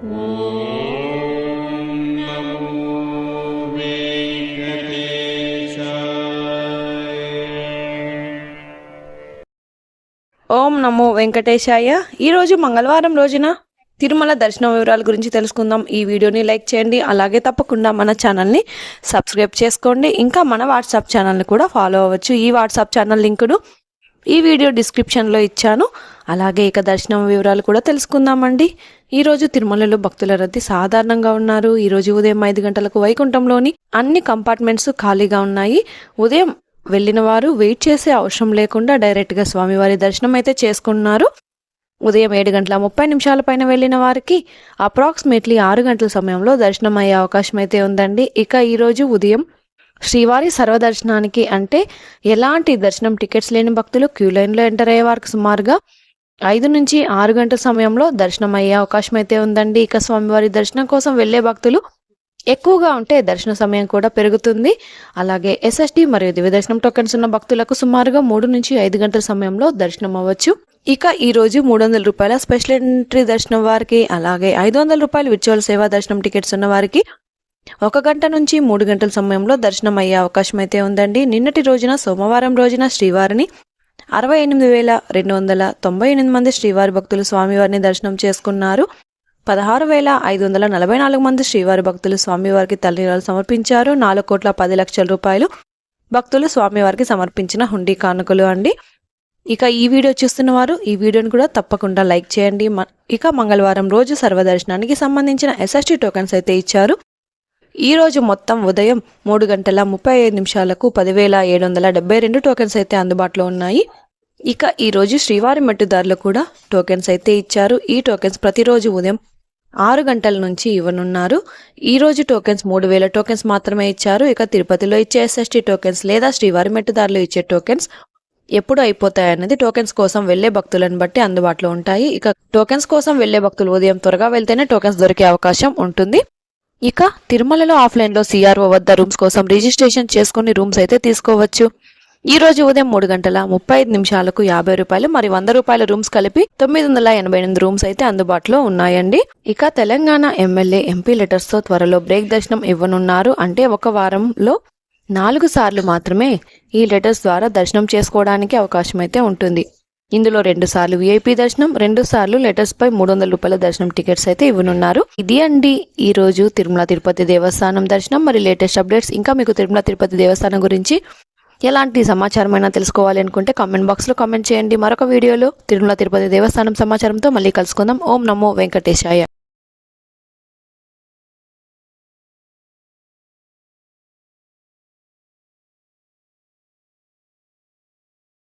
ఓం నమో వెంకటేశాయ. ఈరోజు మంగళవారం రోజున తిరుమల దర్శన వివరాల గురించి తెలుసుకుందాం. ఈ వీడియోని లైక్ చేయండి అలాగే తప్పకుండా మన ఛానల్ని సబ్స్క్రైబ్ చేసుకోండి. ఇంకా మన వాట్సాప్ ఛానల్ని కూడా ఫాలో అవ్వచ్చు. ఈ వాట్సాప్ ఛానల్ లింకును ఈ వీడియో డిస్క్రిప్షన్లో ఇచ్చాను. అలాగే ఇక దర్శనం వివరాలు కూడా తెలుసుకుందామండి. ఈరోజు తిరుమలలో భక్తుల రద్దీ సాధారణంగా ఉన్నారు. ఈరోజు ఉదయం ఐదు గంటలకు వైకుంఠంలోని అన్ని కంపార్ట్మెంట్స్ ఖాళీగా ఉన్నాయి. ఉదయం వెళ్ళిన వారు వెయిట్ చేసే అవసరం లేకుండా డైరెక్ట్గా స్వామివారి దర్శనం అయితే చేసుకున్నారు. ఉదయం ఏడు గంటల ముప్పై నిమిషాల పైన వెళ్ళిన వారికి అప్రాక్సిమేట్లీ ఆరు గంటల సమయంలో దర్శనం అయ్యే అవకాశం అయితే ఉందండి. ఇక ఈరోజు ఉదయం శ్రీవారి సర్వదర్శనానికి అంటే ఎలాంటి దర్శనం టికెట్స్ లేని భక్తులు క్యూ లైన్లో ఎంటర్ అయ్యే వారికి సుమారుగా ఐదు నుంచి ఆరు గంటల సమయంలో దర్శనం అయ్యే అవకాశం అయితే ఉందండి. ఇక స్వామివారి దర్శనం కోసం వెళ్ళే భక్తులు ఎక్కువగా ఉంటే దర్శన సమయం కూడా పెరుగుతుంది. అలాగే ఎస్ఎస్డి మరియు దివ్య దర్శనం టోకెన్స్ ఉన్న భక్తులకు సుమారుగా మూడు నుంచి ఐదు గంటల సమయంలో దర్శనం అవ్వచ్చు. ఇక ఈ రోజు మూడు వందల రూపాయల స్పెషల్ ఎంట్రీ దర్శనం వారికి అలాగే ఐదు వందల రూపాయల విర్చువల్ సేవా దర్శనం టికెట్స్ ఉన్న వారికి ఒక గంట నుంచి మూడు గంటల సమయంలో దర్శనం అయ్యే అవకాశం అయితే ఉందండి. నిన్నటి రోజున సోమవారం రోజున శ్రీవారిని అరవై ఎనిమిది వేల రెండు వందల తొంభై ఎనిమిది మంది శ్రీవారి భక్తులు స్వామివారిని దర్శనం చేసుకున్నారు. పదహారు వేల ఐదు వందల నలభై నాలుగు మంది శ్రీవారి భక్తులు స్వామివారికి తల్లిరాలు సమర్పించారు. నాలుగు కోట్ల పది లక్షల రూపాయలు భక్తులు స్వామివారికి సమర్పించిన హుండీ కానుకలు అండి. ఇక ఈ వీడియో చూస్తున్న వారు ఈ వీడియోని కూడా తప్పకుండా లైక్ చేయండి. మ- ఇక మంగళవారం రోజు సర్వదర్శనానికి సంబంధించిన ఎస్ఎస్టీ టోకెన్స్ అయితే ఇచ్చారు. ఈరోజు మొత్తం ఉదయం మూడు గంటల ముప్పై ఐదు నిమిషాలకు పదివేల ఏడు వందల డెబ్బై రెండు టోకెన్స్ అయితే అందుబాటులో ఉన్నాయి. ఇక ఈరోజు శ్రీవారి మట్టుదారులు కూడా టోకెన్స్ అయితే ఇచ్చారు. ఈ టోకెన్స్ ప్రతిరోజు ఉదయం ఆరు గంటల నుంచి ఇవ్వనున్నారు. ఈ రోజు టోకెన్స్ మూడు వేల టోకెన్స్ మాత్రమే ఇచ్చారు. ఇక తిరుపతిలో ఇచ్చే ఎస్ఎస్టీ టోకెన్స్ లేదా శ్రీవారి మెట్టుదారులు ఇచ్చే టోకెన్స్ ఎప్పుడు అయిపోతాయన్నది టోకెన్స్ కోసం వెళ్ళే భక్తులను బట్టి అందుబాటులో ఉంటాయి. ఇక టోకెన్స్ కోసం వెళ్ళే భక్తులు ఉదయం త్వరగా వెళ్తేనే టోకెన్స్ దొరికే అవకాశం ఉంటుంది. ఇక తిరుమలలో ఆఫ్లైన్లో C R O C R O వద్ద రూమ్స్ కోసం రిజిస్ట్రేషన్ చేసుకుని రూమ్స్ అయితే తీసుకోవచ్చు. ఈ రోజు ఉదయం మూడు గంటల ముప్పై ఐదు నిమిషాలకు యాభై రూపాయలు మరి వంద రూపాయల రూమ్స్ కలిపి తొమ్మిది వందల ఎనభై ఎనిమిది రూమ్స్ అయితే అందుబాటులో ఉన్నాయండి. ఇక తెలంగాణ ఎమ్మెల్యే ఎంపీ లెటర్స్తో త్వరలో బ్రేక్ దర్శనం ఇవ్వనున్నారు. అంటే ఒక వారంలో నాలుగు సార్లు మాత్రమే ఈ లెటర్స్ ద్వారా దర్శనం చేసుకోవడానికి అవకాశం అయితే ఉంటుంది. ఇందులో రెండు సార్లు విఐపి దర్శనం రెండు సార్లు లెటర్స్ పై మూడు వందల రూపాయల దర్శనం టికెట్స్ అయితే ఇవ్వనున్నారు. ఇది అండి ఈ రోజు తిరుమల తిరుపతి దేవస్థానం దర్శనం. మరి లేటెస్ట్ అప్డేట్స్ ఇంకా మీకు తిరుమల తిరుపతి దేవస్థానం గురించి ఎలాంటి సమాచారం అయినా తెలుసుకోవాలి అనుకుంటే కామెంట్ బాక్స్లో కామెంట్ చేయండి. మరొక వీడియోలో తిరుమల తిరుపతి దేవస్థానం సమాచారంతో మళ్ళీ కలుసుకుందాం. ఓం నమో వెంకటేశాయ.